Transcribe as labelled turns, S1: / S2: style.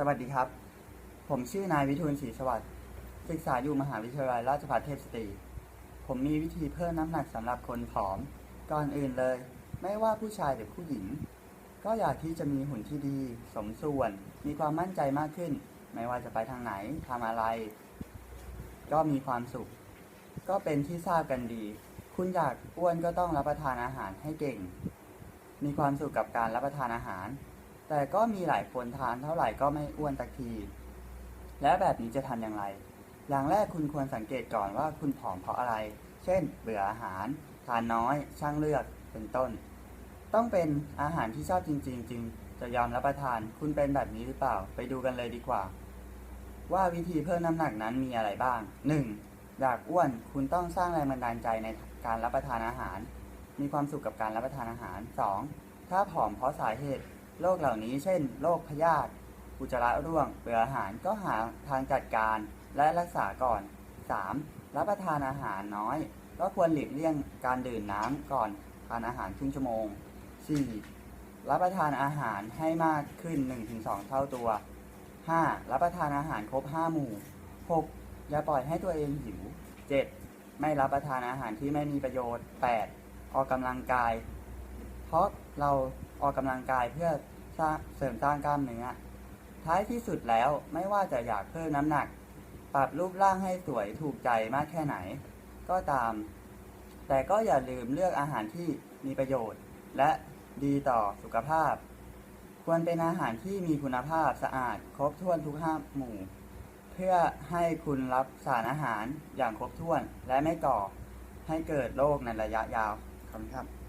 S1: สวัสดีครับ ผมชื่อนายวิทูลศรีสวัสดิ์ศึกษาอยู่มหาวิทยาลัยราชภัฏเทพสตรี ผมมีวิธีเพิ่มน้ำหนักสำหรับคนผอม ก่อนอื่นเลย ไม่ว่าผู้ชายหรือผู้หญิง ก็อยากที่จะมีหุ่นที่ดี สมส่วน มีความมั่นใจมากขึ้น ไม่ว่าจะไปทางไหนทำอะไร ก็มีความสุข ก็เป็นที่ทราบกันดี คุณอยากอ้วนก็ต้องรับประทานอาหารให้เก่ง มีความสุขกับการรับประทานอาหาร แต่ก็มีหลายคนทานเท่าไหร่ก็ไม่อ้วนสักที และแบบนี้จะทำอย่างไร อย่างแรกคุณควรสังเกตก่อนว่าคุณผอมเพราะอะไร เช่น เบื่ออาหาร ทานน้อย ช่างเลือก เป็นต้น ต้องเป็นอาหารที่ชอบจริงๆจึงจะยอมรับประทาน คุณเป็นแบบนี้หรือเปล่า ไปดูกันเลยดีกว่า ว่าวิธีเพิ่มน้ำหนักนั้นมีอะไรบ้าง 1. อยากอ้วน คุณต้องสร้างแรงบันดาลใจในการรับประทานอาหาร มีความสุขกับการรับประทานอาหาร 2. ถ้าผอมเพราะสาเหตุ โรคเหล่านี้เช่นโรคพยาธิอุจจาระร่วงเบื่ออาหารก็หาทางจัดการและรักษาก่อน 3. รับประทานอาหารน้อย ก็ควรหลีกเลี่ยงการดื่มน้ำก่อนทานอาหารครึ่งชั่วโมง 4. รับประทานอาหารให้มากขึ้น 1-2 เท่าตัว 5. รับประทานอาหารครบ 5 หมู่ 6. อย่าปล่อยให้ตัวเองหิว 7. ไม่รับประทานอาหารที่ไม่มีประโยชน์ 8. ออกกำลังกาย เพราะเรา ออกกำลังกายเพื่อสร้างเสริมสร้างกล้ามเนื้อ ท้ายที่สุดแล้วไม่ว่าจะอยากเพิ่มน้ำหนัก ปรับรูปร่างให้สวยถูกใจมากแค่ไหน ก็ตาม แต่ก็อย่าลืมเลือกอาหารที่มีประโยชน์ และดีต่อสุขภาพ ควรเป็นอาหารที่มีคุณภาพสะอาดครบถ้วนทุกห้าหมู่ เพื่อให้คุณรับสารอาหารอย่างครบถ้วนและไม่ก่อให้เกิดโรคในระยะยาวขอบคุณครับ